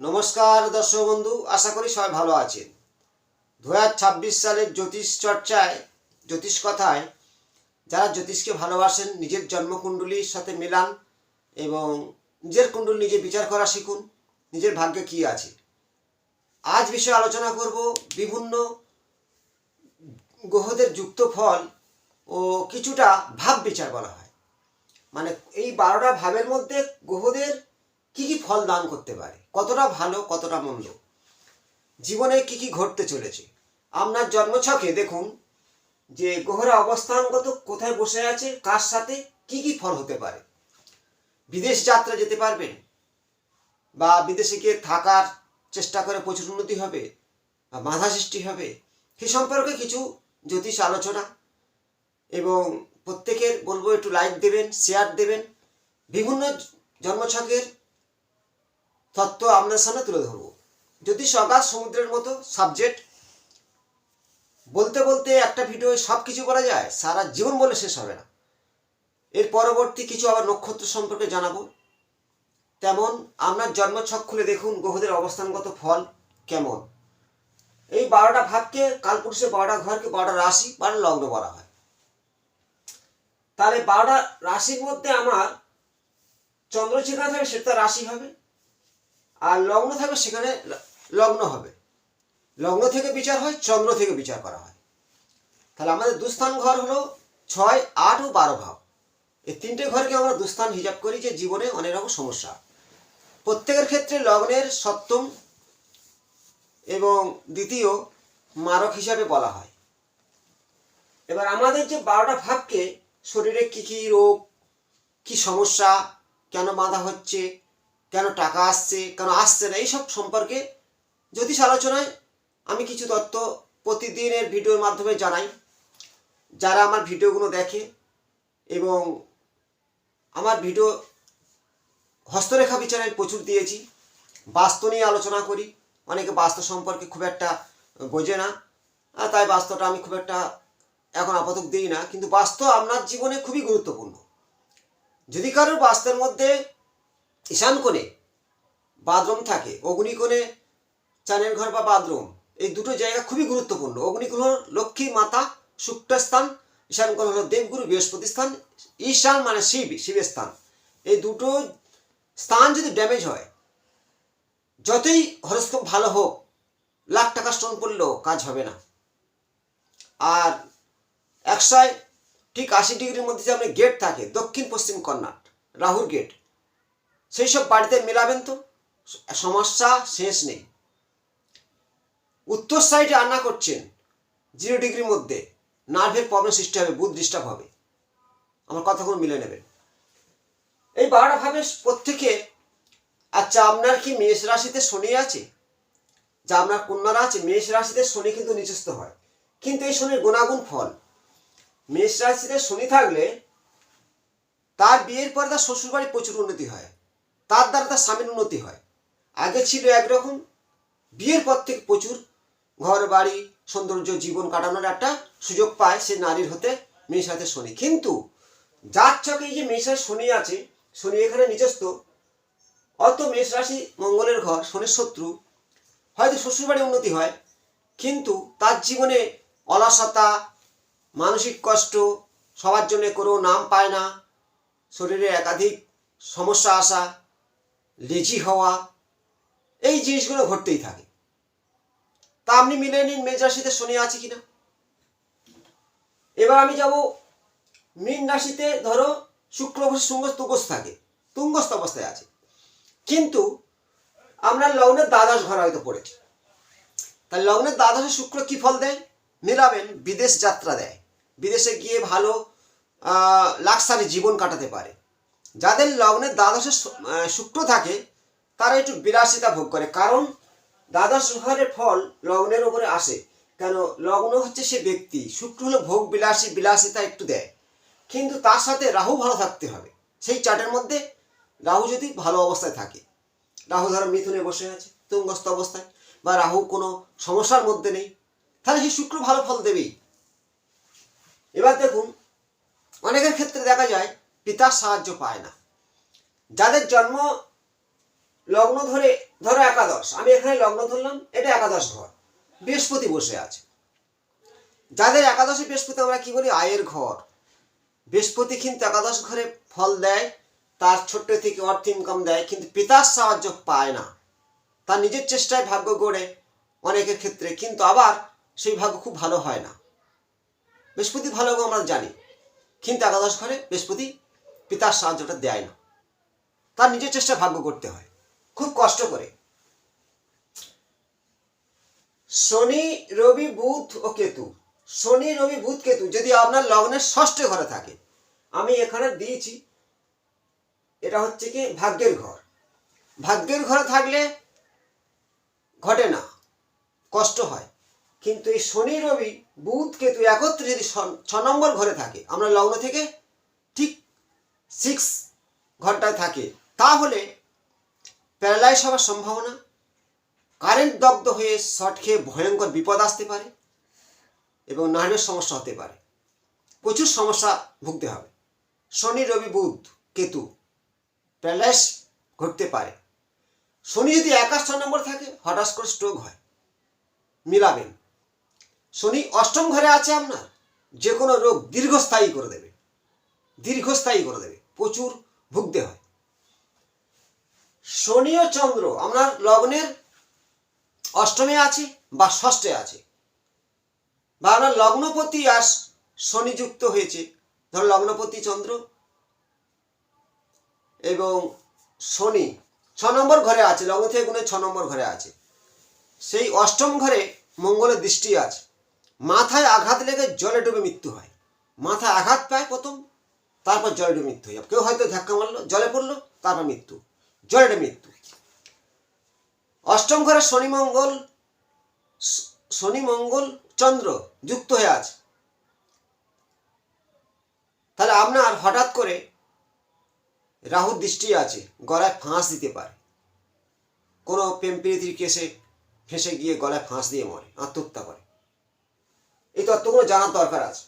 নমস্কার দর্শক বন্ধু, আশা করি সবাই ভালো আছেন। দু ছাব্বিশ সালের জ্যোতিষ চর্চায়, জ্যোতিষ কথায় যারা জ্যোতিষকে ভালোবাসেন, নিজের জন্মকুণ্ডলীর সাথে মেলান এবং নিজের কুণ্ডল নিজে বিচার করা শিখুন, নিজের ভাগ্যে কী আছে। আজ বিষয়ে আলোচনা করব বিভিন্ন গ্রহদের যুক্ত ফল ও কিছুটা ভাব বিচার বলা হয়। মানে এই বারোটা ভাবের মধ্যে গ্রহদের কি কি ফল দান করতে পারে? কতটা ভালো, কতটা মন্দ? জীবনে কি কি ঘটতে চলেছে? আপনার জন্মছকে দেখুন, যে গ্রহরা অবস্থানগত কোথায় বসে আছে, কার সাথে কি কি ফল হতে পারে? বিদেশ যাত্রা যেতে পারবেন? বা বিদেশে গিয়ে থাকার চেষ্টা করে প্রচুর উন্নতি হবে, বা বাধা সৃষ্টি হবে, সে সম্পর্কে কিছু জ্যোতিষ আলোচনা। এবং প্রত্যেকের বলব একটু লাইক দেবেন শেয়ার দেবেন। বিভিন্ন জন্মছকের তত্ত্ব আপনার সামনে তুলে ধরবো। যদি সগাত সমুদ্রের মতো সাবজেক্ট বলতে বলতে একটা ভিডিও সব কিছু করা যায়, সারা জীবন বলে শেষ হবে না। এর পরবর্তী কিছু আবার নক্ষত্র সম্পর্কে জানাব। তেমন আপনার জন্মছক খুলে দেখুন, গ্রহদের অবস্থানগত ফল কেমন। এই বারোটা ভাবকে কালপুরুষের বারোটা ঘরকে বারোটা রাশি বারোটা লগ্ন বলা হয়। তাহলে বারোটা রাশির মধ্যে আমার চন্দ্র থাকবে সেটা রাশি হবে। আর লগ্ন থাকবে সেখানে লগ্ন হবে। লগ্ন থেকে বিচার হয়, চন্দ্র থেকে বিচার করা হয়। তাহলে আমাদের দুস্থান ঘর হলো ছয়, আট ও বারো ভাব এই তিনটে ঘরকে আমরা দুস্থান হিসাব করি যে জীবনে অনেক রকম সমস্যা। প্রত্যেকের ক্ষেত্রে লগ্নের সপ্তম এবং দ্বিতীয় মারক হিসাবে বলা হয়। এবার আমাদের যে বারোটা ভাবকে শরীরে কী কী রোগ, কি সমস্যা, কেন বাধা হচ্ছে কেন টাকা আসছে, কেন আসছে না, এইসব সম্পর্কে জ্যোতিষ আলোচনায় আমি কিছু তথ্য প্রতিদিনের ভিডিওর মাধ্যমে জানাই, যারা আমার ভিডিওগুলো দেখে এবং আমার ভিডিও হস্তরেখা বিচারে আমি প্রচুর দিয়েছি, বাস্তু নিয়ে আলোচনা করি, অনেকে বাস্তু সম্পর্কে খুব একটা বোঝে না তাই বাস্তুটা আমি খুব একটা এখন আপাতত দিই না, কিন্তু বাস্তু আপনার জীবনে খুবই গুরুত্বপূর্ণ। যদি কারোর বাস্তুর মধ্যে ঈশান কোণে বাথরুম থাকে, অগ্নিকোণে চানের ঘর বা বাথরুম, এই দুটো জায়গা খুবই গুরুত্বপূর্ণ। অগ্নিকোণ হল লক্ষ্মী মাতা, শুক্র স্থান, ঈশান কোণ হলো দেবগুরু, বৃহস্পতি স্থান, ঈশান মানে শিব শিবের স্থান। এই দুটো স্থান যদি ড্যামেজ হয়, যতই হরস্কোপ ভালো হোক, লাখ টাকা স্টোন পড়লেও কাজ হবে না। আর একশোয় ঠিক আশি ডিগ্রির মধ্যে যে আপনার গেট থাকে দক্ষিণ পশ্চিম কর্নাট রাহুর গেট সেই সব বাড়িতে মেলাবেন তো? সমস্যা শেষ নেই। উত্তর সাইডে রান্না করছেন জিরো ডিগ্রির মধ্যে। নার্ভের প্রবলেম সৃষ্টি হবে, বুধ ডিস্টার্ব হবে। আমার কথাগুলো মিলে নেবেন। এই বারোটা ভাবে প্রত্যেকে আচ্ছা আপনার কি মেষ রাশিতে শনি আছে? যা আপনার কন্যারা আছে, মেষ রাশিতে শনি কিন্তু নিচস্থ হয়। কিন্তু এই শনির গুণাগুণ ফল। মেষ রাশিতে শনি থাকলে, তার বিয়ের পরে তার শ্বশুরবাড়ি প্রচুর উন্নতি হয়। তার দ্বারা তার স্বামীর উন্নতি হয়। আগে ছিল একরকম, বিয়ের পর থেকে প্রচুর ঘর বাড়ি সৌন্দর্য, জীবন কাটানোর একটা সুযোগ পায় সে নারীর হতে মেয়ের সাথে শনি। কিন্তু যার চকে এই যে মেষ রাশি শনি আছে, শনি এখানে নিজস্ব, অত মেষ রাশি মঙ্গলের ঘর, শনির শত্রু, হয়তো শ্বশুরবাড়ি উন্নতি হয়, কিন্তু তার জীবনে অলসতা, মানসিক কষ্ট, সবার জন্য কোনো নাম পায় না, শরীরে একাধিক সমস্যা আসা লেজি হওয়া, এই জিনিসগুলো ঘটতেই থাকে। তা আপনি মিলে নিন মেষ রাশিতে শনি আছে কিনা। এবার আমি যাব, মীন রাশিতে ধরো, শুক্র বসে তুঙ্গ তুঙ্গস্থ থাকে, তুঙ্গস্থ অবস্থায় আছে। কিন্তু আপনার লগ্নের দ্বাদশ ঘর হয়তো পড়েছি। তাহলে লগ্নের দ্বাদশে শুক্র কি ফল দেয়? মেলাবেন, বিদেশ যাত্রা দেয়। বিদেশে গিয়ে ভালো লাক্সারি জীবন কাটাতে পারে। যাদের লগ্নে দ্বাদশে শুক্র থাকে, তারা একটু বিলাসিতা ভোগ করে। কারণ দ্বাদশ ঘরের ফল লগ্নের উপরে আসে। কেন? লগ্ন হচ্ছে সে ব্যক্তি। শুক্র হলো ভোগ বিলাসী, বিলাসিতা একটু দেয়। কিন্তু তার সাথে রাহু ভালো থাকতে হবে। সেই চার্টের মধ্যে রাহু যদি ভালো অবস্থায় থাকে, রাহু ধরো মিথুনে বসে আছে, তুঙ্গস্থ অবস্থায়, বা রাহু কোনো সমস্যার মধ্যে নেই, তাহলে সেই শুক্র ভালো ফল দেবেই। এবার দেখুন, অনেকের ক্ষেত্রে দেখা যায় পিতার সাহায্য পায় না। যাদের জন্ম লগ্ন ধরে, ধরো একাদশ, আমি এখানে লগ্ন ধরলাম, এটা একাদশ ঘর, বৃহস্পতি বসে আছে। যাদের একাদশে বৃহস্পতি, আমরা কি বলি? আয়ের ঘর। বৃহস্পতি কিন্তু একাদশ ঘরে ফল দেয়, তার ছোট্ট থেকে অর্থ ইনকাম দেয়, কিন্তু পিতার সাহায্য পায় না। তার নিজের চেষ্টায় ভাগ্য গড়ে অনেকের ক্ষেত্রে, কিন্তু আবার সেই ভাগ্য খুব ভালো হয় না। বৃহস্পতি ভালো আমরা জানি, কিন্তু একাদশ ঘরে বৃহস্পতি পিতার সাহায্যটা দেয় না। তার নিজের চেষ্টা ভাগ্য করতে হয়। খুব কষ্ট করে। শনি, রবি, বুধ ও কেতু। শনি, রবি, বুধ, কেতু যদি আপনার লগ্নের ষষ্ঠ ঘরে থাকে, আমি এখানে দিয়েছি। এটা হচ্ছে কি ভাগ্যের ঘর। ভাগ্যের ঘরে থাকলে ঘটে না, কষ্ট হয়। কিন্তু এই শনি, রবি, বুধ, কেতু একত্রে যদি ছ- নম্বর ঘরে থাকে, আমরা লগ্ন থেকে সিক্স ঘরটায় থাকে। তাহলে প্যারালাইজ হওয়ার সম্ভাবনা, কারেন্ট দগ্ধ হয়ে শর্ট খেয়ে ভয়ঙ্কর বিপদ আসতে পারে এবং নার্ভের সমস্যা হতে পারে। প্রচুর সমস্যা ভুগতে হবে। শনি, রবি, বুধ, কেতু প্যারালাইস ঘটতে পারে। শনি যদি একাশ ছ নম্বর থাকে, হঠাৎ করে স্ট্রোক হয়। মিলাবেন। শনি অষ্টম ঘরে আছে আপনার যে কোনো রোগ দীর্ঘস্থায়ী করে দেবে। দীর্ঘস্থায়ী করে দেবে। প্রচুর ভুগতে হয়। শনি ও চন্দ্র আপনার লগ্নের অষ্টমে আছে বা ষষ্ঠে আছে। বা আপনার লগ্নপতি আর শনি যুক্ত হয়েছে। ধর লগ্নপতি চন্দ্র এবং শনি ছ নম্বর ঘরে আছে, লগ্ন থেকে গুণে ছ নম্বর ঘরে আছে। সেই অষ্টম ঘরে মঙ্গলের দৃষ্টি আছে। মাথায় আঘাত লেগে জলে ডুবে মৃত্যু হয়। মাথায় আঘাত পায় তারপর জলে ডুবে মৃত্যু হয় কেউ হয়তো ধাক্কা মারলো, জলে পড়ল, তারপর মৃত্যু। জলে ডুবে মৃত্যু। অষ্টম ঘরে শনি মঙ্গল শনি মঙ্গল, চন্দ্র যুক্ত হয়ে আছে। তাহলে আপনার হঠাৎ করে রাহুর দৃষ্টি আছে, গলায় ফাঁস দিতে পারে। কোনো প্রেম প্রীতির কেসে ফেসে গিয়ে গলায় ফাঁস দিয়ে মরে, আত্মহত্যা করে। এই তত্ত্বগুলো জানার দরকার আছে।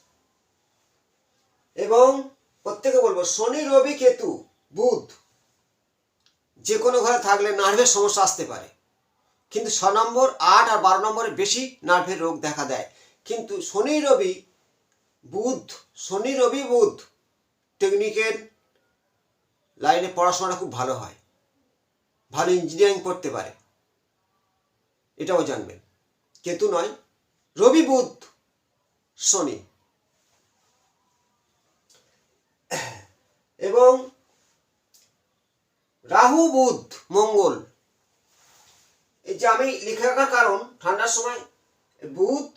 এবং প্রত্যেকে বলব, শনি, রবি, কেতু, বুধ, যে কোনো ঘরে থাকলে নার্ভের সমস্যা আসতে পারে। কিন্তু ছ নম্বর, আট আর বারো নম্বরে বেশি নার্ভের রোগ দেখা দেয়। কিন্তু শনি, রবি, বুধ, শনি, রবি, বুধ টেকনিক্যাল লাইনে পড়াশোনাটা খুব ভালো হয়। ভালো ইঞ্জিনিয়ারিং পড়তে পারে। এটাও জানবেন। কেতু নয়, রবি, বুধ, শনি। এবং রাহু, বুধ, মঙ্গল। এই যে আমি লিখে রাখার কারণ, ঠান্ডার সময় বুধ,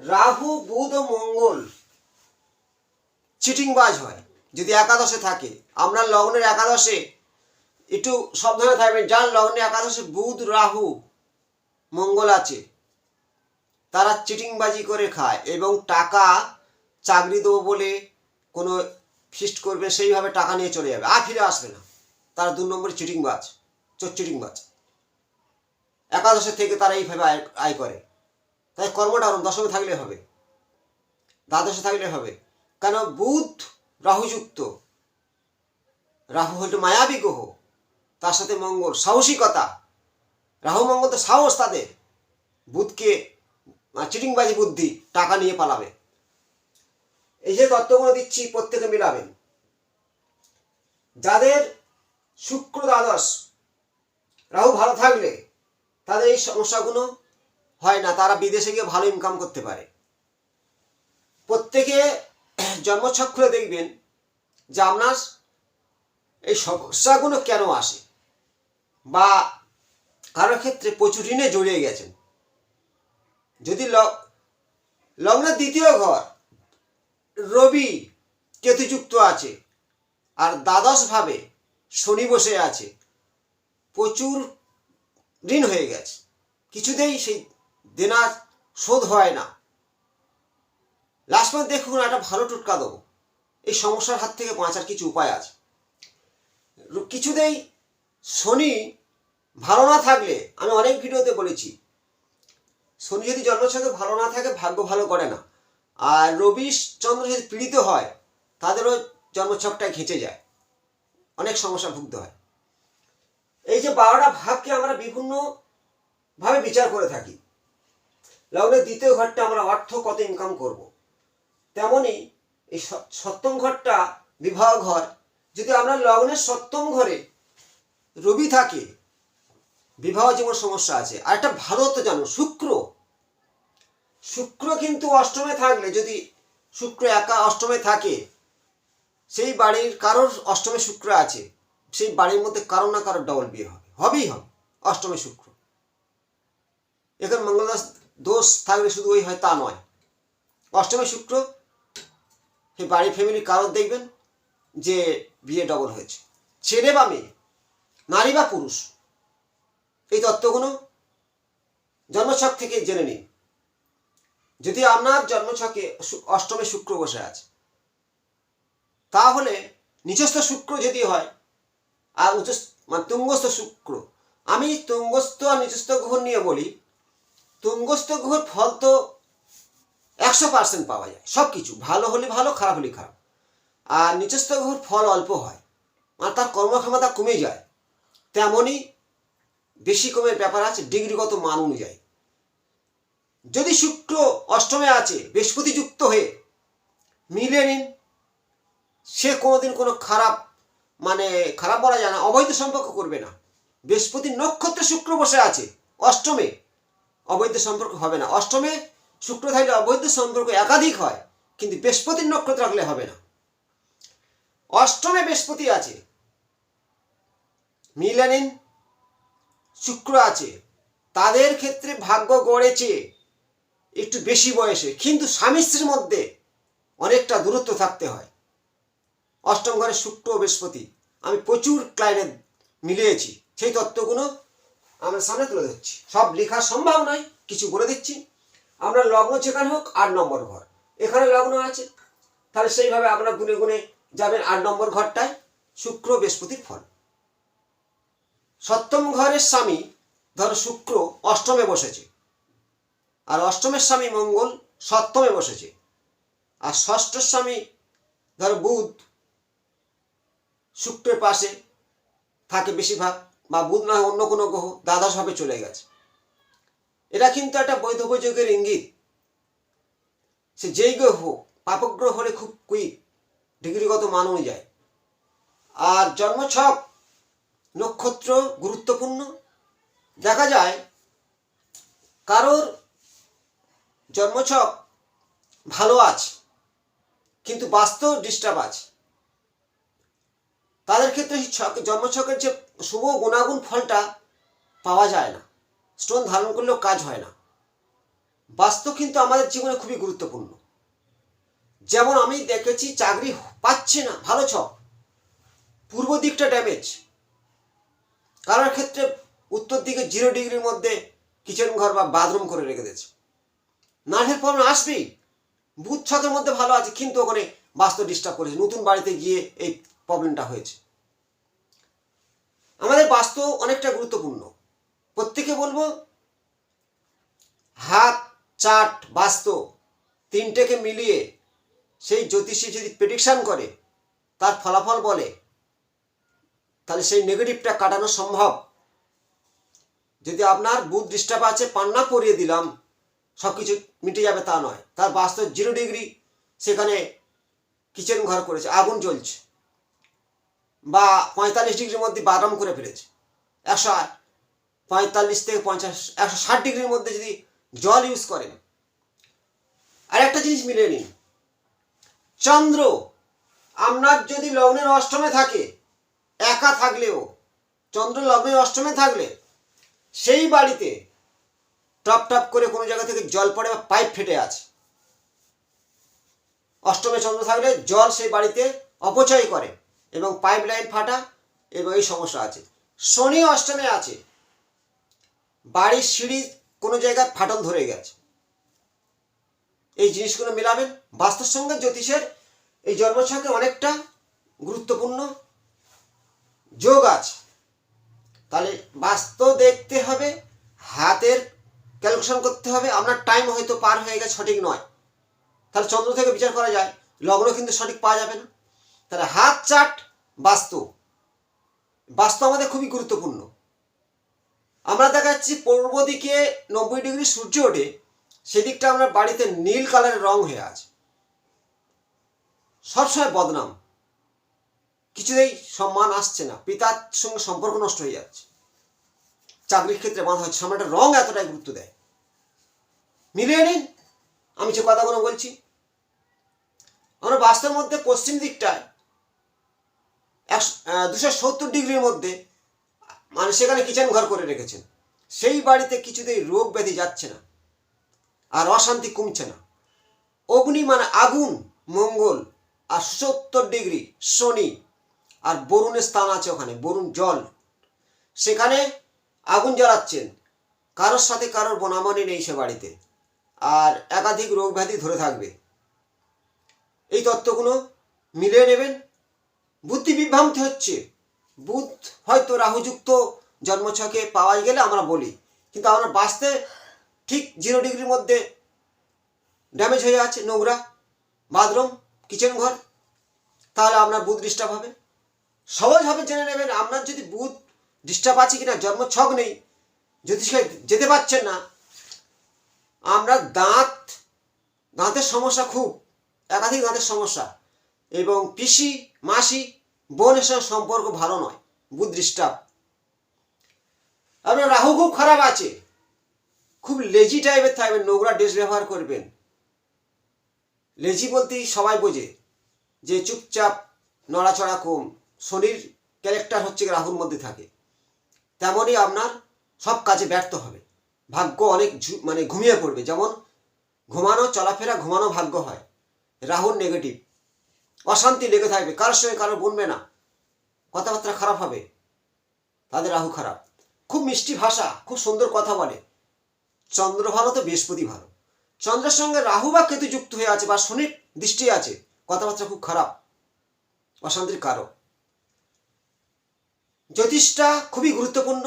রাহু, বুধ ও মঙ্গল চিটিংবাজ হয়। যদি একাদশে থাকে, আমরা লগ্নের একাদশে একটু সাবধানে থাকবেন, যার লগ্নে একাদশে বুধ, রাহু, মঙ্গল আছে, তারা চিটিংবাজি করে খায় এবং টাকা চাকরি দেবো বলে কোনো ফিস্ট করবে, সেইভাবে টাকা নিয়ে চলে যাবে। আর ফিরে আসবে না। তারা দু নম্বরে চিটিংবাজ চোর চিটিংবাজ একাদশে থেকে তারা এইভাবে আয় আয় করে। তাই কর্মটা দশমে থাকলে হবে। দ্বাদশে থাকলে হবে। কেন? বুধ রাহুযুক্ত। রাহু হল মায়াবী গ্রহ। তার সাথে মঙ্গল, সাহসিকতা। রাহু, মঙ্গল তো সাহস তাদের। বুধকে চিটিংবাজি বুদ্ধি, টাকা নিয়ে পালাবে। এই যে তত্ত্বগুলো দিচ্ছি প্রত্যেকে মিলাবেন। যাদের শুক্র দ্বাদশ, রাহু ভালো থাকলে তাদের এই সমস্যাগুলো হয় না, তারা বিদেশে গিয়ে ভালো ইনকাম করতে পারে। প্রত্যেকে জন্মছক দেখবেন যে আপনার এই সমস্যাগুলো কেন আসে বা কারও ক্ষেত্রে প্রচুর ঋণে জড়িয়ে গেছেন। যদি লগ্নের দ্বিতীয় ঘর রবি কেতুযুক্ত আছে আর দ্বাদশভাবে শনি বসে আছে। প্রচুর ঋণ হয়ে গেছে। কিছুতেই সেই দেনা শোধ হয় না। লাস্ট পর্যন্ত দেখুন একটা ভালো টুটকা দেবো। এই সমস্যার হাত থেকে বাঁচার কিছু উপায় আছে। কিছুতেই শনি ভালো না থাকলে, আমি অনেক ভিডিওতে বলেছি, শনি যদি জন্মছকে ভালো না থাকে, ভাগ্য ভালো করে না। আর রবি চন্দ্র যদি পীড়িত হয়, তাদেরও জন্মছকটায় ঘেঁচে যায়। অনেক সমস্যা ভুগতে হয়। এই যে বারোটা ভাগকে আমরা বিভিন্ন ভাবে বিচার করে থাকি। লগ্নের দ্বিতীয় ঘরটা আমরা অর্থ কত ইনকাম করব। তেমনি এই সপ্তম ঘরটা বিবাহ ঘর, যদি আমরা লগ্নের সপ্তম ঘরে রবি থাকে, বিবাহ জীবন সমস্যা আছে। আর একটা ভালো তো জানো, শুক্র। শুক্র কিন্তু অষ্টমে থাকলে, যদি শুক্র একা অষ্টমে থাকে, সেই বাড়ির কারোর অষ্টমে শুক্র আছে, সেই বাড়ির মধ্যে কারও না কারোর ডবল বিয়ে হবে। হবেই হবে, অষ্টমে শুক্র। এখানে মঙ্গলদাস দোষ থাকলে শুধু ওই হয়, তা নয়। অষ্টমে শুক্র, সেই বাড়ির ফ্যামিলি কারোর দেখবেন যে বিয়ে ডবল হয়েছে। ছেলে বা মেয়ে, নারী বা পুরুষ, এই তত্ত্বগুলো জন্মছক থেকে জেনে নিন। যদি আপনার জন্মছকে অষ্টমে শুক্র বসে আছে, তাহলে নিচস্থ শুক্র যদি হয়, আর উচ্চ মানে তুঙ্গস্থ শুক্র, আমি তুঙ্গস্থ আর নিচস্থ গ্রহ নিয়ে বলি, তুঙ্গস্থ গ্রহের ফল তো একশো পার্সেন্ট পাওয়া যায় সব কিছু ভালো হলে ভালো, খারাপ হলে খারাপ। আর নিচস্থ গ্রহের ফল অল্প হয় মানে তার কর্মক্ষমতা কমে যায়, তেমনই বেশি কমের ব্যাপার আছে, ডিগ্রিগত মান অনুযায়ী। যদি শুক্র অষ্টমে আছে, বৃহস্পতি যুক্ত হয়ে মিলিয়ে নিন, সে কোনোদিন কোনো খারাপ মানে খারাপ বলা যায় না, অবৈধ সম্পর্ক করবে না। বৃহস্পতি নক্ষত্রে শুক্র বসে আছে, অষ্টমে অবৈধ সম্পর্ক হবে না। অষ্টমে শুক্র থাকলে অবৈধ সম্পর্ক একাধিক হয়, কিন্তু বৃহস্পতির নক্ষত্র রাখলে হবে না। অষ্টমে বৃহস্পতি আছে মিলে নিন, শুক্র আছে, তাদের ক্ষেত্রে ভাগ্য গড়েছে। একটু বেশি বয়সে, কিন্তু স্বামী স্ত্রীর মধ্যে অনেকটা দূরত্ব থাকতে হয়। অষ্টম ঘরে শুক্র বৃহস্পতি, আমি প্রচুর ক্লায়েন্ট মিলিয়েছি। সেই তত্ত্বগুলো আমরা সামনে তুলে ধরছি। সব লেখা সম্ভব নয়, কিছু বলে দিচ্ছি। আমরা লগ্ন যেখানে হোক, আট নম্বর ঘর। এখানে লগ্ন আছে। তাহলে সেইভাবে আপনারা গুনে গুনে যাবেন আট নম্বর ঘরটায়, শুক্র বৃহস্পতির ফল। সপ্তম ঘরের স্বামী, ধরো শুক্র, অষ্টমে বসেছে। আর অষ্টমের স্বামী মঙ্গল সপ্তমে বসেছে। আর ষষ্ঠ স্বামী ধর বুধ শুক্রের পাশে থাকে বেশিরভাগ বা বুধ না অন্য কোনো গ্রহ দ্বাদশ ভাবে চলে গেছে। এটা কিন্তু একটা বৈধ বৈযোগের ইঙ্গিত। সে যেই গ্রহ পাপগ্রহ হলে খুব কুইক, ডিগ্রিগত মান যায়। আর জন্মছক নক্ষত্র গুরুত্বপূর্ণ। দেখা যায় কারোর জন্মছক, ভালো আছে, কিন্তু বাস্তব ডিস্টার্ব আছে। তাদের ক্ষেত্রে ছক, জন্মছকের যে শুভ গুণাগুণ ফলটা পাওয়া যায় না। স্টোন ধারণ করলেও কাজ হয় না। বাস্তব কিন্তু আমাদের জীবনে খুবই গুরুত্বপূর্ণ। যেমন আমি দেখেছি, চাকরি পাচ্ছে না, ভালো ছক, পূর্ব দিকটা ড্যামেজ কারোর ক্ষেত্রে উত্তর দিকে জিরো ডিগ্রির মধ্যে কিচেন ঘর বা বাথরুম করে রেখে দিয়েছে। নার্ভের প্রবলেম আসবেই বুধ ছকের মধ্যে ভালো আছে, কিন্তু ওখানে বাস্তব ডিস্টার্ব করেছে। নতুন বাড়িতে গিয়ে এই প্রবলেমটা হয়েছে। আমাদের বাস্তু অনেকটা গুরুত্বপূর্ণ। প্রত্যেকে বলব, হাত, চাট বাস্তু তিনটেকে মিলিয়ে সেই জ্যোতিষী যদি প্রেডিকশান করে, তার ফলাফল বলে, তাহলে সেই নেগেটিভটা কাটানো সম্ভব। যদি আপনার বুধ ডিস্টার্ব আছে, পান্না পরিয়ে দিলাম সব কিছু মিটে যাবে তা নয়। তার বাস্তব জিরো ডিগ্রি সেখানে কিচেন ঘর করেছে, আগুন জ্বলছে। বা পঁয়তাল্লিশ ডিগ্রির মধ্যে বাদাম করে ফেলেছে। একশো পঁয়তাল্লিশ থেকে পঞ্চাশ, একশো ষাট ডিগ্রির মধ্যে যদি জল ইউজ করেন। আর একটা জিনিস মিলিয়ে নিন। চন্দ্র, আপনার যদি লগ্নের অষ্টমে থাকে, একা থাকলেও, চন্দ্র লগ্নের অষ্টমে থাকলে, সেই বাড়িতে টপ টপ করে কোনো জায়গা থেকে জল পড়ে বা পাইপ ফেটে আছে। অষ্টমে চন্দ্র থাকলে জল সেই বাড়িতে অপচয় করে এবং পাইপ লাইন ফাটা এবং এই সমস্যা আছে। শনি অষ্টমে আছে। বাড়ির সিঁড়ি কোনো জায়গায় ফাটল ধরে গেছে। এই জিনিসগুলো মেলাবেন। বাস্তব সঙ্গে জ্যোতিষের এই জন্মছকে অনেকটা গুরুত্বপূর্ণ যোগ আছে। তাহলে বাস্তব দেখতে হবে, হাতের ক্যালকুলেশন করতে হবে, আপনার টাইম হয়তো পার হয়ে গেছে, সঠিক নয়। তাহলে চন্দ্র থেকে বিচার করা যায় লগ্ন কিন্তু সঠিক পাওয়া যাবে না। তাহলে হাত চাট, বাস্তু। বাস্তু আমাদের খুবই গুরুত্বপূর্ণ। আমরা দেখা যাচ্ছি পূর্ব দিকে নব্বই ডিগ্রি সূর্য ওঠে, সেদিকটা আমরা বাড়িতে নীল কালারের রং হয়ে আছে। সবসময় বদনাম। কিছুতেই সম্মান আসছে না, পিতার সঙ্গে সম্পর্ক নষ্ট হয়ে যাচ্ছে। চাকরির ক্ষেত্রে বাঁধা হচ্ছে একটা রং এতটাই গুরুত্ব দেয়। মিলিয়ে নিন, আমি যে কথাগুলো বলছি। আমরা বাস্তবের মধ্যে পশ্চিম দিকটায় একশো দুশো সত্তর ডিগ্রির মধ্যে মানে সেখানে কিচেন ঘর করে রেখেছেন। সেই বাড়িতে কিছুতেই রোগ ব্যাধি যাচ্ছে না, আর অশান্তি কমছে না। অগ্নি মানে আগুন, মঙ্গল, আর সত্তর ডিগ্রি, শনি, আর বরুণের স্থান আছে ওখানে, বরুণ জল। সেখানে আগুন জ্বালাচ্ছেন। কারোর সাথে কারোর বনামনি নেই সে বাড়িতে। আর একাধিক রোগ ব্যাধি ধরে থাকবে। এই তত্ত্বগুলো মিলিয়ে নেবেন। বুদ্ধি বিভ্রান্তি হচ্ছে। বুধ হয়তো রাহুযুক্ত জন্মছকে পাওয়াই গেলে আমরা বলি। কিন্তু আমরা বাঁচতে ঠিক জিরো ডিগ্রির মধ্যে ড্যামেজ হয়ে আছে নোংরা, বাথরুম, কিচেন ঘর। তাহলে আপনার বুধ ডিস্টার্ব হবে। সহজভাবে জেনে নেবেন, আপনার যদি বুধ ডিস্টার্ব আছে কিনা? জন্ম ছক নেই। সে যেতে পারছেন না। আমরা দাঁত, দাঁতের সমস্যা খুব, একাধিক দাঁতের সমস্যা। এবং পিসি, মাসি, বোনের সঙ্গে সম্পর্ক ভালো নয়। বুধ ডিস্টার্ব। আপনার রাহু খুব খারাপ আছে। খুব লেজি টাইপের থাকবেন, নোংরা ড্রেস ব্যবহার করবেন। লেজি বলতেই সবাই বোঝে যে চুপচাপ, নড়াচড়া কম। শনির ক্যারেক্টার হচ্ছে রাহুর মধ্যে থাকে। তেমনই আপনার সব কাজে ব্যর্থ হবে। ভাগ্য অনেক মানে ঘুমিয়ে পড়বে। যেমন ঘুমানো, চলাফেরা, ঘুমানো ভাগ্য হয়। রাহুর নেগেটিভ অশান্তি লেগে থাকবে। কারোর সঙ্গে কারও বনবে না। কথাবার্তা খারাপ হবে। তাদের রাহু খারাপ। খুব মিষ্টি ভাষা, খুব সুন্দর কথা বলে। চন্দ্র ভালো তো বৃহস্পতি ভালো। চন্দ্রের সঙ্গে রাহু বা কেতু যুক্ত হয়ে আছে বা শনির দৃষ্টি আছে। কথাবার্তা খুব খারাপ। অশান্তির কারক। জ্যোতিষটা খুবই গুরুত্বপূর্ণ।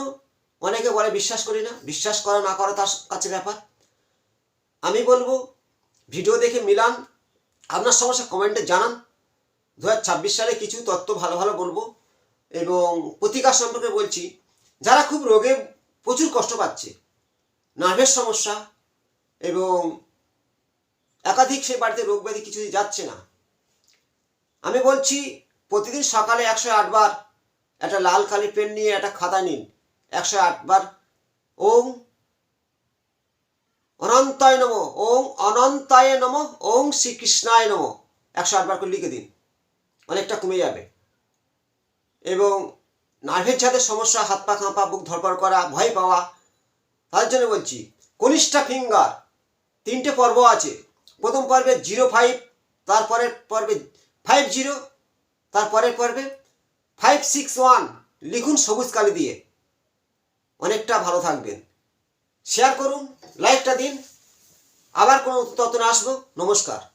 অনেকে বলে বিশ্বাস করি না, বিশ্বাস করা না করা তার কাছে ব্যাপার। আমি বলব, ভিডিও দেখে মিলান, আপনার সমস্যা কমেন্টে জানান। দু হাজার ছাব্বিশ সালে কিছু তত্ত্ব ভালো ভালো বলব এবং প্রতিকার সম্পর্কে বলছি, যারা খুব রোগে প্রচুর কষ্ট পাচ্ছে নার্ভের সমস্যা এবং একাধিক সেই বাড়িতে রোগ ব্যাধি কিছুই যাচ্ছে না। আমি বলছি, প্রতিদিন সকালে একশো আটবার একটা লাল কালি পেন নিয়ে একটা খাতা নিন। একশো আটবার ওম অনন্তায় নম। ওম অনন্তায় নম। ওম শ্রীকৃষ্ণায় নম। একশো আটবার করে লিখে দিন। অনেকটা কমে যাবে। এবং নার্ভের যাদের সমস্যা, হাত পা কাঁপা, বুক ধরপড় করা, ভয় পাওয়া তার জন্য বলছি, কনিষ্ঠা ফিঙ্গার। তিনটে পর্ব আছে। প্রথম পর্বে জিরো ফাইভ, তারপরের পর্বে ফাইভ জিরো, তারপরের পর্বে ফাইভ সিক্স ওয়ান, লিখুন সবুজ কালি দিয়ে। অনেকটা ভালো থাকবেন। শেয়ার করুন, লাইকটা দিন। আবার কোনো তত্ত্ব আসব, নমস্কার।